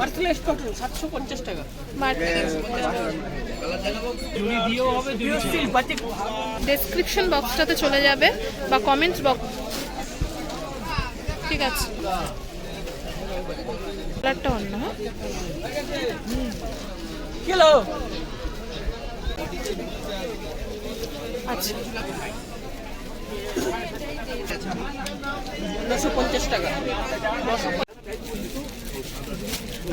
Mercerised cotton সাতশো পঞ্চাশ টাকা। ডেসক্রিপশন বক্সটাতে চলে যাবে বা কমেন্টস বক্স ঠিক আছে। কালারটা অন্য হ্যাঁ? কিলো আচ্ছা। নশো পঞ্চাশ টাকা।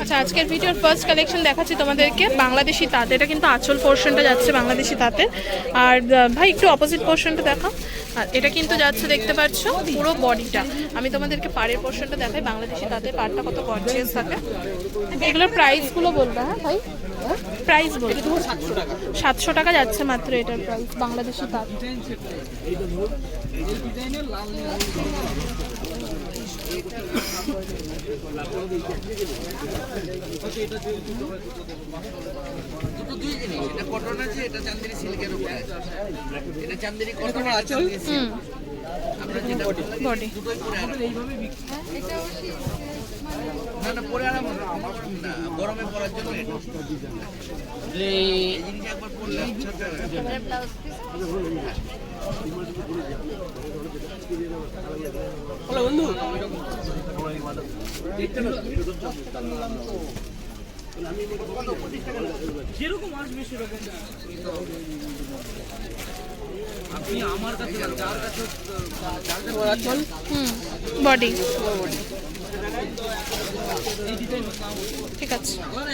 আচ্ছা আজকের ভিডিওর ফার্স্ট কালেকশন দেখাচ্ছি তোমাদেরকে, বাংলাদেশি তাঁত। এটা কিন্তু আঁচল পোর্শনটা যাচ্ছে বাংলাদেশি তাঁতের আর ভাই, একটু অপোজিট পোর্শনটা দেখো আর এটা কিন্তু যাচ্ছে, দেখতে পাচ্ছ, পুরো বডিটা আমি তোমাদেরকে পাড়ের পোর্শনটা দেখাই, বাংলাদেশি তাঁতের পাড়টা কত গর্জিয়াস থাকে এগুলোর প্রাইসগুলো বলবে হ্যাঁ ভাই? প্রাইস বলবে সাতশো টাকা সাতশো টাকা যাচ্ছে মাত্র এটার প্রাইস বাংলাদেশি তাঁত। দুটো দুই জিনিস এটা কটন আছে এটা চান্দেরি সিল্কের উপরে এটা চান্দেরি কটন আছে? আমরা যেটা বডি দুটোই পরে আরাম। না না পরে আরাম না গরমে পরার জন্য এটা। এই জিনিস একবার পরলে হ্যালো বন্ধু। যেরকম আসবে সেরকম। আপনি আমার কাছে যার বডি। ঠিক আছে। আমার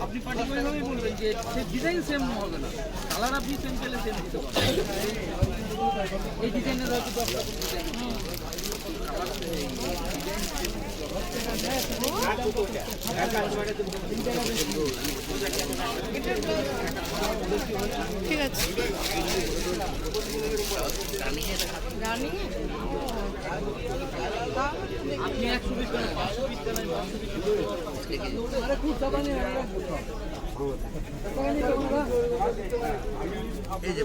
আপনি পার্টি ওইভাবেই বলবেন যে সে ডিজাইন সেম হবে না কালার আপনি সেম পেলে সেম ঠিক আছে। আপনি এই যে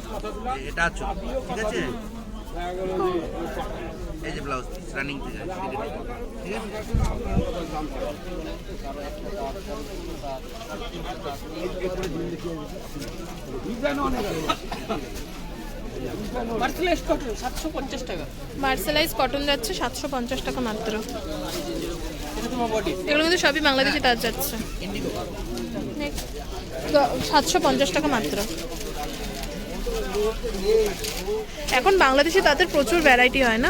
এটা আছো ঠিক আছে? এই যে ব্লাউজ রানিং পিস আছে? ঠিক আছে। মার্সেলাইজ কটন সাতশো পঞ্চাশ টাকা। মার্সেলাইজ কটন যাচ্ছে সাতশো পঞ্চাশ টাকা মাত্র। এগুলো কিন্তু সবই বাংলাদেশি তাঁত যাচ্ছে। সাতশো পঞ্চাশ টাকা মাত্র। এখন বাংলাদেশে তাদের প্রচুর ভ্যারাইটি হয় না?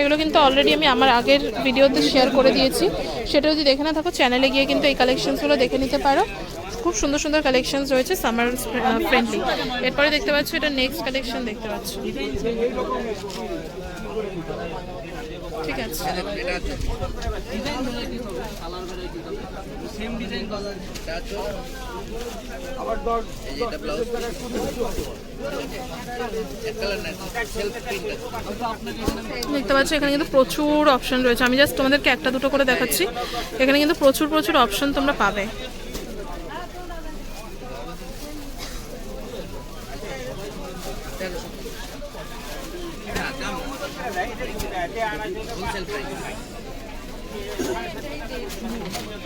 এগুলো কিন্তু অলরেডি আমি আমার আগের ভিডিওতে শেয়ার করে দিয়েছি। সেটা যদি দেখে না থাকো চ্যানেলে গিয়ে কিন্তু এই কালেকশনসগুলো দেখে নিতে পারো। খুব সুন্দর সুন্দর কালেকশন রয়েছে সামার ফ্রেন্ডলি এরপরে দেখতে পাচ্ছ, এটা নেক্সট কালেকশন দেখতে পাচ্ছ। ঠিক আছে। দেখতে পাচ্ছ, এখানে কিন্তু প্রচুর অপশন রয়েছে। আমি জাস্ট তোমাদেরকে একটা দুটো করে দেখাচ্ছি। এখানে কিন্তু প্রচুর প্রচুর অপশন তোমরা পাবে না দাম হোলসেল প্রাইস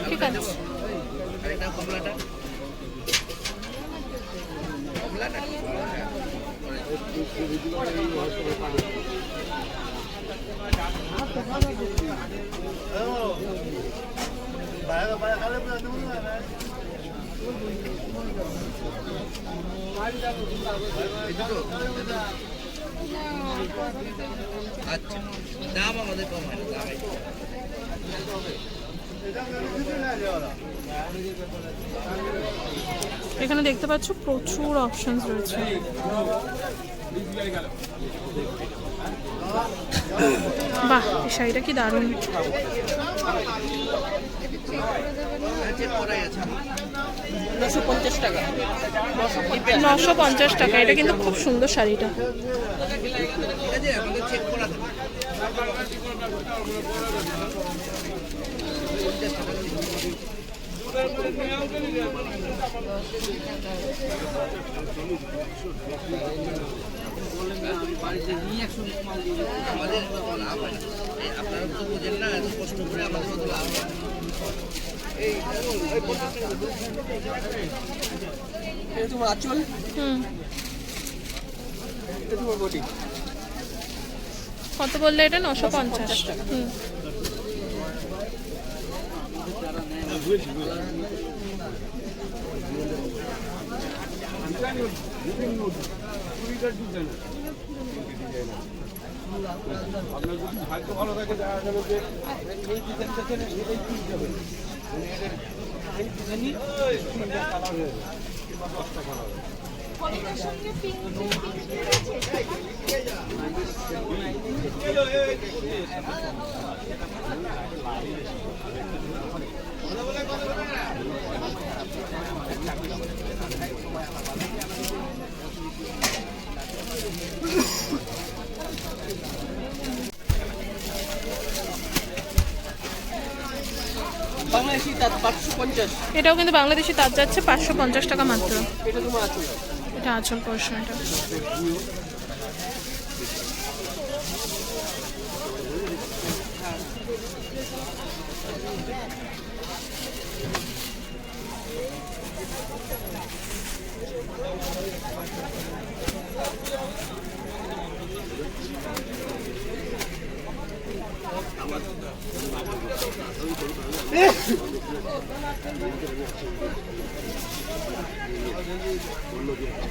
ঠিক আছে আর এটা কমলাটা কমলাটা এই দুটো আচ্ছা দাম আমাদের কম হয় না দাম এখানে দেখতে পাচ্ছ প্রচুর অপশনস রয়েছে। বাহ এই শাড়িটা কি দারুণ। আছে। নশো পঞ্চাশ টাকা। নশো পঞ্চাশ টাকা এটা কিন্তু খুব সুন্দর শাড়িটা। বাড়িতে নিয়ে মাল দিয়ে আমাদের লাভ হয় আপনারা তো বুঝেন না এত কষ্ট করে আমাদের মতো লাভ হয় কত বললে এটা? নশো পঞ্চাশ। হুম। আপনার যদি ভাগ্য ভালো থাকে যাবে যে এই ডিজাইনটা যাবে মানে এদের এই ডিজাইনই তিনটা কালার হয়ে যাবে কিংবা দশটা কালার হবে বাংলাদেশি তার পাঁচশো পঞ্চাশ এটাও কিন্তু বাংলাদেশি তার যাচ্ছে পাঁচশো পঞ্চাশ টাকা মাত্র। এটা তোমার আচল? এটা আচল পোর্শনটা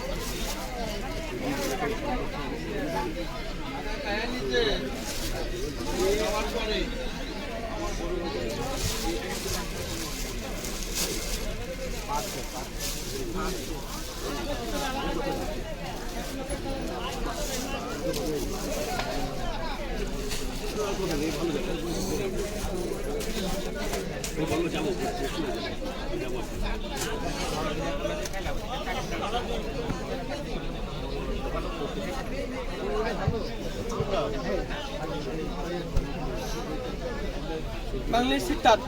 বাংলাদেশি তার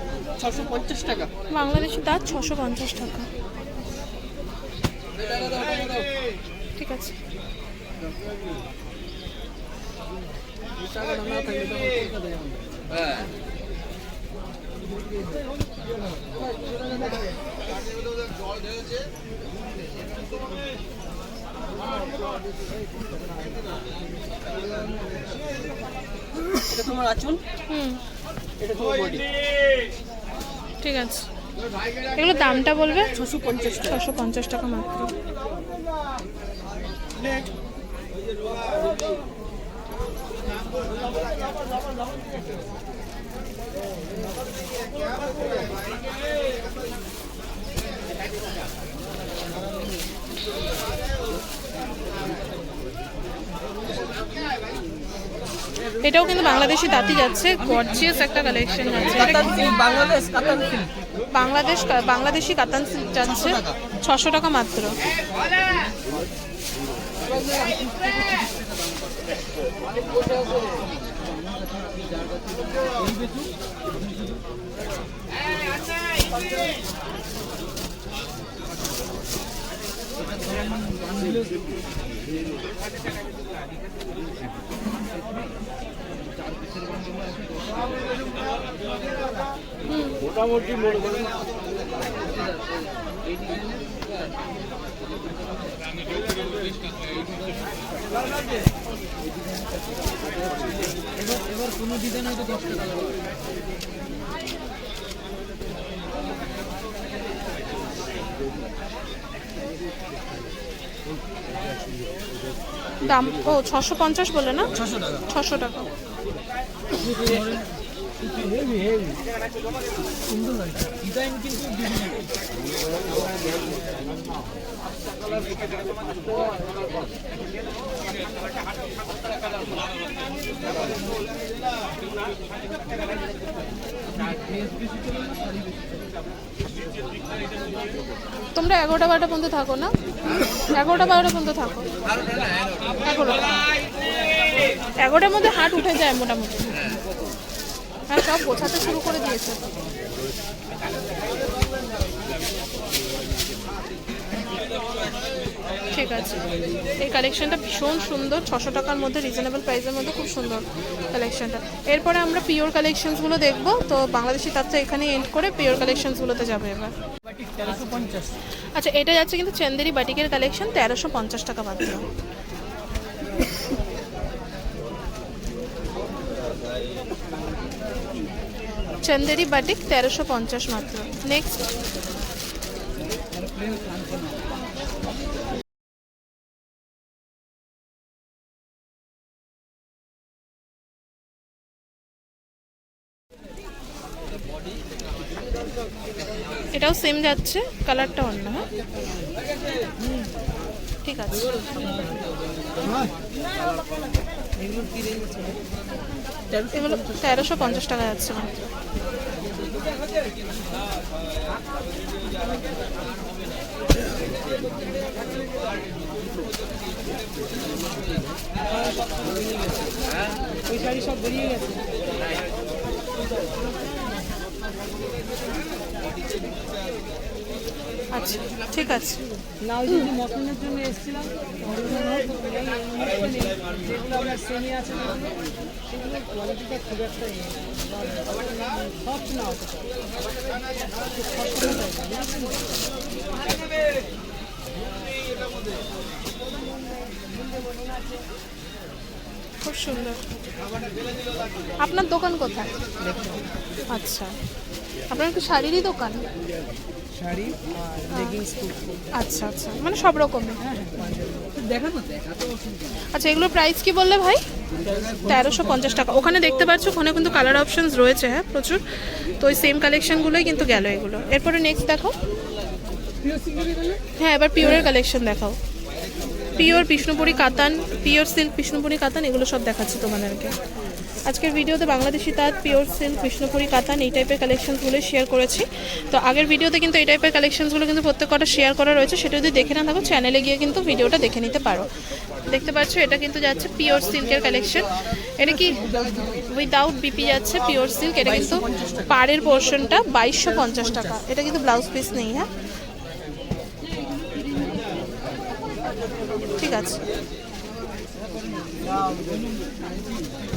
ছশো পঞ্চাশ টাকা। বাংলাদেশি তার ছশো পঞ্চাশ টাকা। ঠিক আছে। হ্যাঁ। তোমার আচল? হুম। এটা তোমার বডি ঠিক আছে। এগুলো দামটা বলবে? ছশো পঞ্চাশ ছশো পঞ্চাশ টাকা মাত্র। এটাও কিন্তু বাংলাদেশি দাঁতি যাচ্ছে গর্জিয়াস একটা কালেকশন যাচ্ছে। সিল্ক বাংলাদেশ বাংলাদেশ বাংলাদেশি কাতান সিল্ক যাচ্ছে ছশো টাকা মাত্র। মোটামুটি মনে করেন এবার কোনো ডিজাইন হয়তো দশ টাকা লাগবে দাম ও ছশো পঞ্চাশ বলে না? ছশো টাকা। ছশো টাকা। তোমরা এগারোটা বারোটা পর্যন্ত থাকো না? এগারোটা বারোটা পর্যন্ত থাকো। এগারোটা। এগারোটার মধ্যে হাট উঠে যায় মোটামুটি। হ্যাঁ সব গোছাতে শুরু করে দিয়েছে। ঠিক আছে। এই কালেকশনটা ভীষণ সুন্দর। ছশো টাকার মধ্যে রিজনেবল প্রাইসের মধ্যে খুব সুন্দর কালেকশনটা এরপরে আমরা পিওর কালেকশনসগুলো দেখব। তো বাংলাদেশি তার এখানে এন্ড করে পিওর কালেকশনসগুলোতে যাবে এবার। আচ্ছা এটা যাচ্ছে কিন্তু চেন্দেরি বাটিকের কালেকশন তেরোশো পঞ্চাশ টাকা মাত্র। চন্দেরি বাটিক তেরোশো পঞ্চাশ মাত্র। নেক্সট এটাও সেম যাচ্ছে কালারটা অন্য হ্যাঁ? ঠিক আছে। তেরোশো পঞ্চাশ টাকা যাচ্ছে মাত্র। ওই শাড়ি সব বেরিয়ে গেছে। আচ্ছা ঠিক আছে। না ওই যে মটনের জন্য এসেছিলাম যেগুলো আছে কোয়ালিটিটা খুব একটা ইয়ে সফট না। খুব সুন্দর। আপনার দোকান কোথায়? আচ্ছা। আপনার কি শাড়িরই দোকান? শাড়ি আর লেগিংস আচ্ছা আচ্ছা। মানে সব রকমের। অসুবিধা নেই। আচ্ছা এগুলোর প্রাইস কি বললে ভাই? তেরোশো পঞ্চাশ টাকা। ওখানে দেখতে পাচ্ছ ওখানে কিন্তু কালার অপশনস রয়েছে হ্যাঁ প্রচুর। তো ওই সেম কালেকশনগুলোই কিন্তু গেল এগুলো। এরপরে নেক্সট দেখো। হ্যাঁ এবার পিওরের কালেকশন দেখাও। পিওর বিষ্ণুপুরি কাতান পিওর সিল্ক বিষ্ণুপুরি কাতান এগুলো সব দেখাচ্ছি তোমাদেরকে। আজকের ভিডিওতে বাংলাদেশি তাঁত, পিওর সিল্ক বিষ্ণুপুরি কাতান এই টাইপের কালেকশনসগুলো শেয়ার করেছি। তো আগের ভিডিওতে কিন্তু এই টাইপের কালেকশনসগুলো কিন্তু প্রত্যেক কটা শেয়ার করা রয়েছে, সেটা যদি দেখে না থাকো চ্যানেলে গিয়ে কিন্তু ভিডিওটা দেখে নিতে পারো। দেখতে পাচ্ছ, এটা কিন্তু যাচ্ছে পিওর সিল্কের কালেকশন এটা কি উইদাউট বিপি যাচ্ছে, পিওর সিল্ক, এটা কিন্তু পাড়ের পোর্শনটা বাইশশো পঞ্চাশ টাকা। এটা কিন্তু ব্লাউজ পিস নেই হ্যাঁ? ঠিক আছে।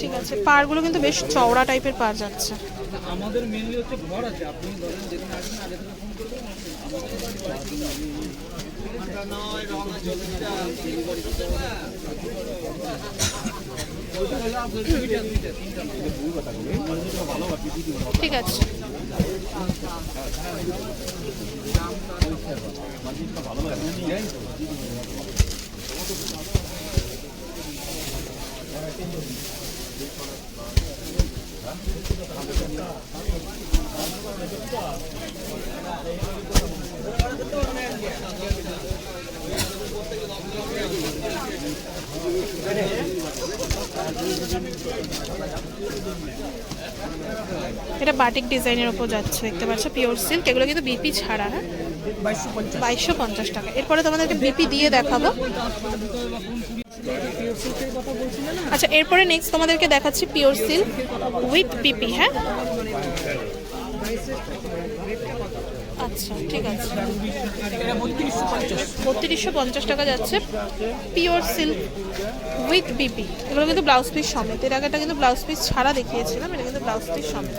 ঠিক আছে পাড়গুলো কিন্তু বেশ চওড়া টাইপের পার যাচ্ছে। আমাদের মেনলি হচ্ছে ঘর আছে আপনি ধরেন যেখানে আসবেন আগে থেকে ফোন করবেন ঠিক আছে। এটা বাটিক ডিজাইনের ওপর যাচ্ছে, দেখতে পাচ্ছ? পিওর সিল্ক এগুলো কিন্তু বিপি ছাড়া হ্যাঁ? বাইশশো পঞ্চাশ টাকা। এরপরে তোমাদেরকে বিপি দিয়ে দেখাবো। আচ্ছা এরপরে নেক্সট তোমাদেরকে দেখাচ্ছি পিওর সিল্ক উইথ বিপি হ্যাঁ? আচ্ছা ঠিক আছে। বত্রিশশো পঞ্চাশ টাকা যাচ্ছে। পিওর সিল্ক উইথ বিপি এগুলো কিন্তু ব্লাউজ পিস সমেত। এর আগেটা কিন্তু ব্লাউজ পিস ছাড়া দেখিয়েছিলাম, এটা কিন্তু ব্লাউজ পিস সমেত।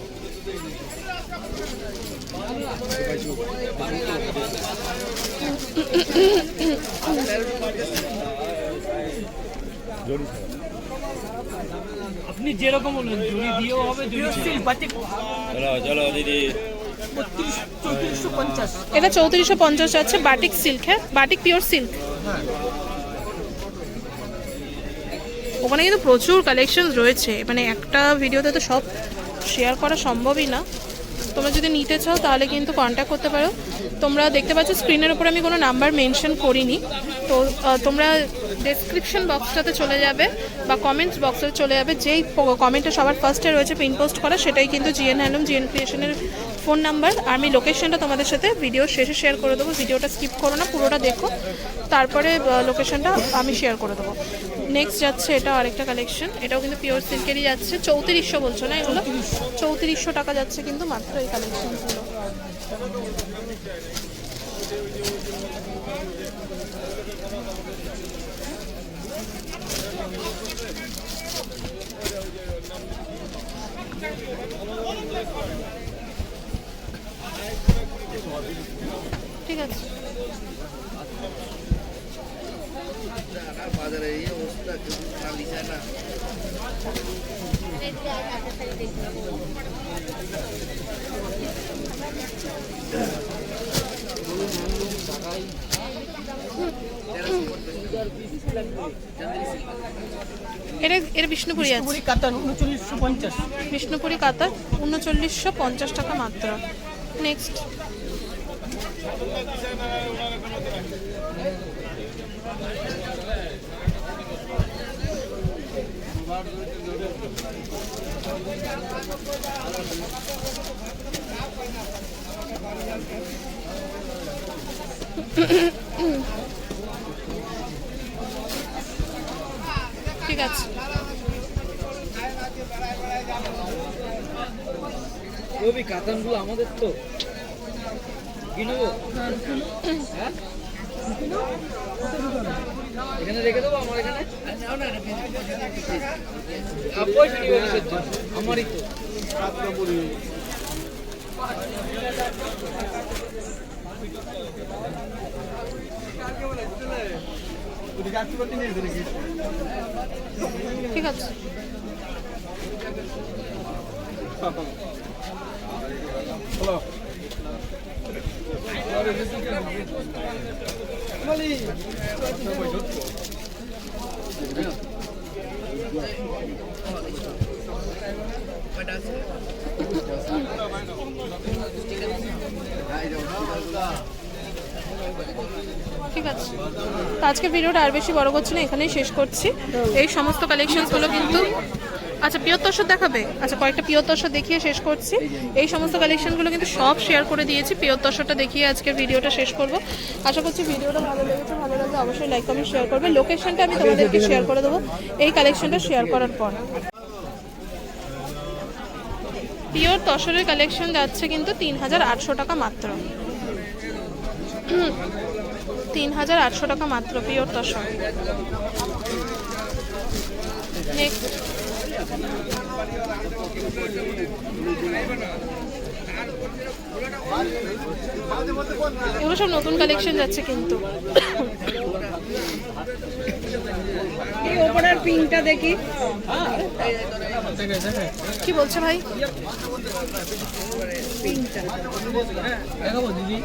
আপনি যেরকম বলবেন জড়ি দিয়েও হবে চলো চলো দিদি। চৌত্রিশশো পঞ্চাশ। এটা চৌত্রিশশো পঞ্চাশ আছে বাটিক সিল্ক হ্যাঁ? বাটিক পিওর সিল্ক ওখানে কিন্তু প্রচুর কালেকশন রয়েছে। মানে একটা ভিডিওতে তো সব শেয়ার করা সম্ভবই না। তোমরা যদি নিতে চাও, তাহলে কিন্তু কন্ট্যাক্ট করতে পারো। তোমরা দেখতে পাচ্ছ স্ক্রিনের উপর আমি কোনো নাম্বার মেনশন করিনি। তো তোমরা ডেসক্রিপশন বক্সটাতে চলে যাবে বা কমেন্টস বক্সে চলে যাবে। যেই কমেন্টটা সবার ফার্স্টে রয়েছে পিন পোস্ট করা, সেটাই কিন্তু জিএন হ্যান্ডলুম জিএন ক্রিয়েশনের ফোন নাম্বার, আমি লোকেশনটা তোমাদের সাথে ভিডিও শেষে শেয়ার করে দেবো। ভিডিওটা স্কিপ করো না, পুরোটা দেখো। তারপরে লোকেশনটা আমি শেয়ার করে দেবো। নেক্সট যাচ্ছে এটা আরেকটা কালেকশন এটাও কিন্তু পিওর সিল্কেরই যাচ্ছে। চৌত্রিশশো বলছো না এগুলো? চৌত্রিশশো টাকা যাচ্ছে কিন্তু মাত্র এই কালেকশনগুলো ঠিক আছে। এটা এটা বিষ্ণুপুরি আছে। কাতার উনচল্লিশশো পঞ্চাশ। বিষ্ণুপুরি কাতার উনচল্লিশশো পঞ্চাশ টাকা মাত্র। নেক্সট ঠিক আছে। রবি কাতানগুলো আমাদের তো। এখানে রেখে দেবো আমার এখানে? আমারই তো ঠিক আছে ঠিক আছে। তো আজকে ভিডিওটা আর বেশি বড় করছি না, এখানেই শেষ করছি। এই সমস্ত কালেকশনসগুলো কিন্তু আচ্ছা পিওর তসর দেখাবে? আচ্ছা কয়েকটা পিওর তসর দেখিয়ে শেষ করছি। এই সমস্ত কালেকশনগুলো কিন্তু সব শেয়ার করে দিয়েছি। পিওর তসরটা দেখিয়ে আজকের ভিডিওটা শেষ করব। আশা করছি ভিডিওটা ভালো লেগেছে ভালো লাগলে অবশ্যই লাইক কমেন্ট শেয়ার করবে। লোকেশনটা আমি তোমাদেরকে শেয়ার করে দেবো। এই কালেকশনটা শেয়ার করার পর। পিওর তসরের কালেকশন যাচ্ছে কিন্তু তিন হাজার আটশো টাকা মাত্র। তিন হাজার আটশো টাকা মাত্র পিওর তসর নেক্সট এগুলো সব নতুন কালেকশন যাচ্ছে কিন্তু। এই ওপরের পিঙ্কটা দেখি। কি বলছে ভাই? পিঙ্কটা। দেখাবো দিদি।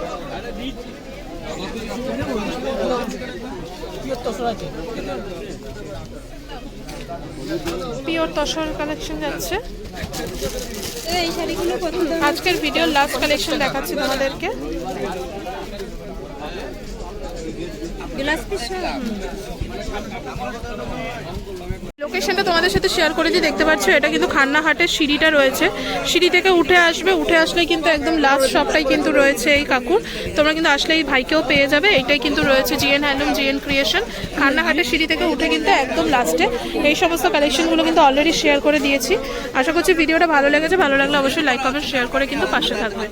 তসর আছে। পিওর তসর কালেকশন যাচ্ছে। এই শাড়িগুলো কত আজকের ভিডিওর লাস্ট কালেকশন দেখাচ্ছি তোমাদেরকে। গ্লাস পিস লোকেশনটা তোমাদের সাথে শেয়ার করে দিয়ে দেখতে পাচ্ছ এটা কিন্তু খান্নাহাটের সিঁড়িটা রয়েছে। সিঁড়ি থেকে উঠে আসবে, উঠে আসলে কিন্তু একদম লাস্ট শপটাই কিন্তু রয়েছে এই কাকুর। তোমরা কিন্তু আসলে এই ভাইকেও পেয়ে যাবে, এটাই কিন্তু রয়েছে জিএন হ্যান্ডলুম জিএন ক্রিয়েশন খান্নাহাটের সিঁড়ি থেকে উঠে কিন্তু একদম লাস্টে এই সমস্ত কালেকশনগুলো কিন্তু অলরেডি শেয়ার করে দিয়েছি। আশা করছি ভিডিওটা ভালো লেগেছে, ভালো লাগলে অবশ্যই লাইক কমেন্ট শেয়ার করে কিন্তু পাশে থাকবে।